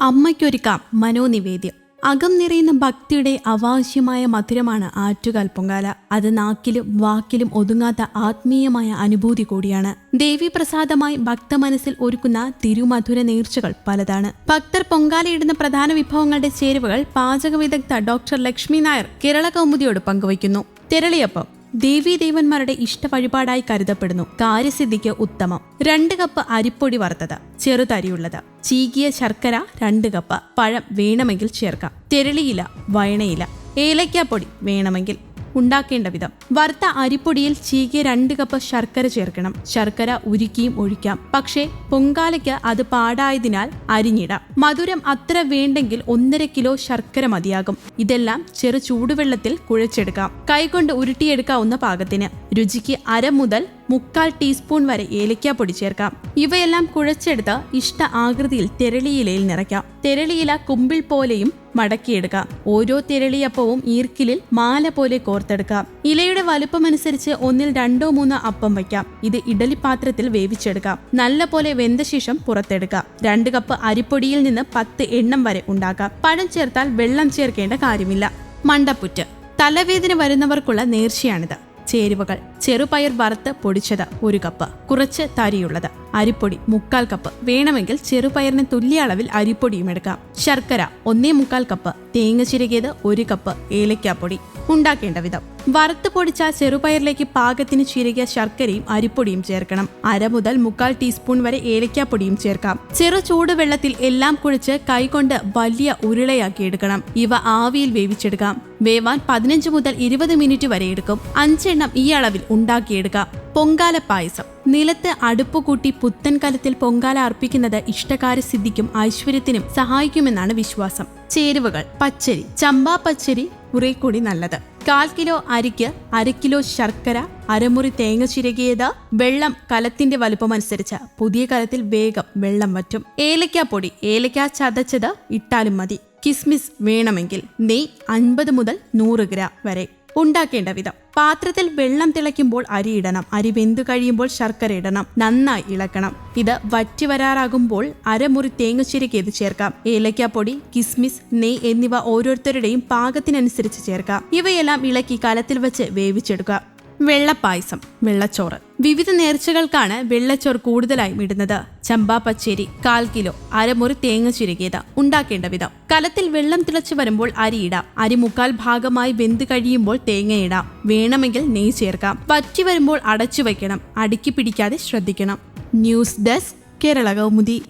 അമ്മയ്ക്കൊരുക്കാം മനോനിവേദ്യം. അകം നിറയുന്ന ഭക്തിയുടെ അവാശ്യമായ മധുരമാണ് ആറ്റുകാൽ പൊങ്കാല. അത് നാക്കിലും വാക്കിലും ഒതുങ്ങാത്ത ആത്മീയമായ അനുഭൂതി കൂടിയാണ്. ദേവീപ്രസാദമായി ഭക്തമനസ്സിൽ ഒരുക്കുന്ന തിരുമധുര നേർച്ചകൾ പലതാണ്. ഭക്തർ പൊങ്കാലയിടുന്ന പ്രധാന വിഭവങ്ങളുടെ ചേരുവകൾ പാചക വിദഗ്ധ ഡോക്ടർ ലക്ഷ്മി നായർ കേരള കൗമുദിയോട് പങ്കുവയ്ക്കുന്നു. തെരളിയപ്പം. ദേവീദേവന്മാരുടെ ഇഷ്ട വഴിപാടായി കരുതപ്പെടുന്നു കാര്യസിദ്ധിക്ക് ഉത്തമം. രണ്ട് കപ്പ് അരിപ്പൊടി വറുത്തത് ചെറുതരിയുള്ളത് ചീകിയ ശർക്കര രണ്ട് കപ്പ്. പഴം വേണമെങ്കിൽ ചേർക്കാം. തെരളിയില വയണയില. ഏലയ്ക്കാപ്പൊടി വേണമെങ്കിൽ ഉണ്ടാക്കേണ്ട വിധം. വറുത്ത അരിപ്പൊടിയിൽ ചീകിയ രണ്ട് കപ്പ് ശർക്കര ചേർക്കണം. ശർക്കര ഉരുക്കിയും ഒഴിക്കാം. പക്ഷേ പൊങ്കാലയ്ക്ക് അത് പാടായതിനാൽ അരിഞ്ഞിടാം. മധുരം അത്ര വേണ്ടെങ്കിൽ ഒന്നര കിലോ ശർക്കര മതിയാകും. ഇതെല്ലാം ചെറു ചൂടുവെള്ളത്തിൽ കുഴച്ചെടുക്കാം. കൈകൊണ്ട് ഉരുട്ടിയെടുക്കാവുന്ന പാകത്തിന്. രുചിക്ക് അര മുതൽ മുക്കാൽ ടീസ്പൂൺ വരെ ഏലക്കാപ്പൊടി ചേർക്കാം. ഇവയെല്ലാം കുഴച്ചെടുത്ത് ഇഷ്ട ആകൃതിയിൽ തെരളിയിലയിൽ നിറയ്ക്കാം. തെരളിയില കുമ്പിൾ പോലെയും മടക്കിയെടുക്കാം. ഓരോ തിരളിയപ്പവും ഈർക്കിലിൽ മാല പോലെ കോർത്തെടുക്കാം. ഇലയുടെ വലുപ്പമനുസരിച്ച് ഒന്നിൽ രണ്ടോ മൂന്നോ അപ്പം വയ്ക്കാം. ഇത് ഇഡലിപ്പാത്രത്തിൽ വേവിച്ചെടുക്കാം. നല്ല പോലെ വെന്ത ശേഷം പുറത്തെടുക്കാം. രണ്ട് കപ്പ് അരിപ്പൊടിയിൽ നിന്ന് പത്ത് എണ്ണം വരെ ഉണ്ടാക്കാം. പഴം ചേർത്താൽ വെള്ളം ചേർക്കേണ്ട കാര്യമില്ല. മണ്ടപ്പുറ്റ്. തലവേദന വരുന്നവർക്കുള്ള നേർച്ചയാണിത്. ചേരുവകൾ. ചെറുപയർ വറുത്ത് പൊടിച്ചത് ഒരു കപ്പ്. കുറച്ച് തരിയുള്ളത്. അരിപ്പൊടി മുക്കാൽ കപ്പ്. വേണമെങ്കിൽ ചെറുപയറിന് തുല്യ അളവിൽ അരിപ്പൊടിയും എടുക്കാം. ശർക്കര ഒന്നേ മുക്കാൽ കപ്പ്. തേങ്ങ ചിരകിയത് ഒരു കപ്പ്. ഏലക്കാപ്പൊടി. ഉണ്ടാക്കേണ്ട വിധം. വറുത്ത് പൊടിച്ച ചെറുപയറിലേക്ക് പാകത്തിന് ചിരകിയ ശർക്കരയും അരിപ്പൊടിയും ചേർക്കണം. അര മുതൽ മുക്കാൽ ടീസ്പൂൺ വരെ ഏലക്കാപ്പൊടിയും ചേർക്കാം. ചെറു ചൂടുവെള്ളത്തിൽ എല്ലാം കുഴിച്ച് കൈകൊണ്ട് വലിയ ഉരുളയാക്കി എടുക്കണം. ഇവ ആവിയിൽ വേവിച്ചെടുക്കാം. വേവാൻ പതിനഞ്ച് മുതൽ ഇരുപത് മിനിറ്റ് വരെ എടുക്കും. അഞ്ചെണ്ണം ഈ അളവിൽ ഉണ്ടാക്കിയെടുക്കാം. പൊങ്കാല പായസം. നിലത്ത് അടുപ്പ് കൂട്ടി പുത്തൻ കലത്തിൽ പൊങ്കാല അർപ്പിക്കുന്നത് ഇഷ്ടകാര സിദ്ധിക്കും ഐശ്വര്യത്തിനും സഹായിക്കുമെന്നാണ് വിശ്വാസം. ചേരുവകൾ. പച്ചരി. ചമ്പാ പച്ചരി കുറെ കൂടി നല്ലത്. കാൽ കിലോ അരിക്ക് അര കിലോ ശർക്കര അരമുറി തേങ്ങ ചിരകിയത് വെള്ളം കലത്തിന്റെ വലുപ്പമനുസരിച്ച്. പുതിയ കലത്തിൽ വേഗം വെള്ളം വറ്റും. ഏലക്കാപ്പൊടി ഏലക്ക ചതച്ചത് ഇട്ടാലും മതി. കിസ്മിസ് വേണമെങ്കിൽ നെയ് അൻപത് മുതൽ നൂറ് ഗ്രാം വരെ. ഉണ്ടാക്കേണ്ട വിധം. പാത്രത്തിൽ വെള്ളം തിളയ്ക്കുമ്പോൾ അരി ഇടണം. അരി വെന്തു കഴിയുമ്പോൾ ശർക്കര ഇടണം. നന്നായി ഇളക്കണം. ഇത് വറ്റി വരാറാകുമ്പോൾ അരമുറി തേങ്ങശ്ശേരിക്ക് ഇത് ചേർക്കാം. ഏലക്കാപ്പൊടി കിസ്മിസ് നെയ് എന്നിവ ഓരോരുത്തരുടെയും പാകത്തിനനുസരിച്ച് ചേർക്കാം. ഇവയെല്ലാം ഇളക്കി കലത്തിൽ വെച്ച് വേവിച്ചെടുക്കുക. വെള്ളപ്പായസം വെള്ളച്ചോറ്. വിവിധ നേർച്ചകൾക്കാണ് വെള്ളച്ചോറ് കൂടുതലായും ഇടുന്നത്. ചമ്പാ പച്ചേരി കാൽ കിലോ അരമുറി തേങ്ങ ചുരുകിയത് ഉണ്ടാക്കേണ്ട വിധം. കലത്തിൽ വെള്ളം തിളച്ചു വരുമ്പോൾ അരിയിടാം അരി മുക്കാൽ ഭാഗമായി വെന്ത് കഴിയുമ്പോൾ തേങ്ങയിടാം വേണമെങ്കിൽ നെയ്യ് ചേർക്കാം. വറ്റി വരുമ്പോൾ അടച്ചു വയ്ക്കണം. അടുക്കി പിടിക്കാതെ ശ്രദ്ധിക്കണം. News desk Kerala Kaumudi.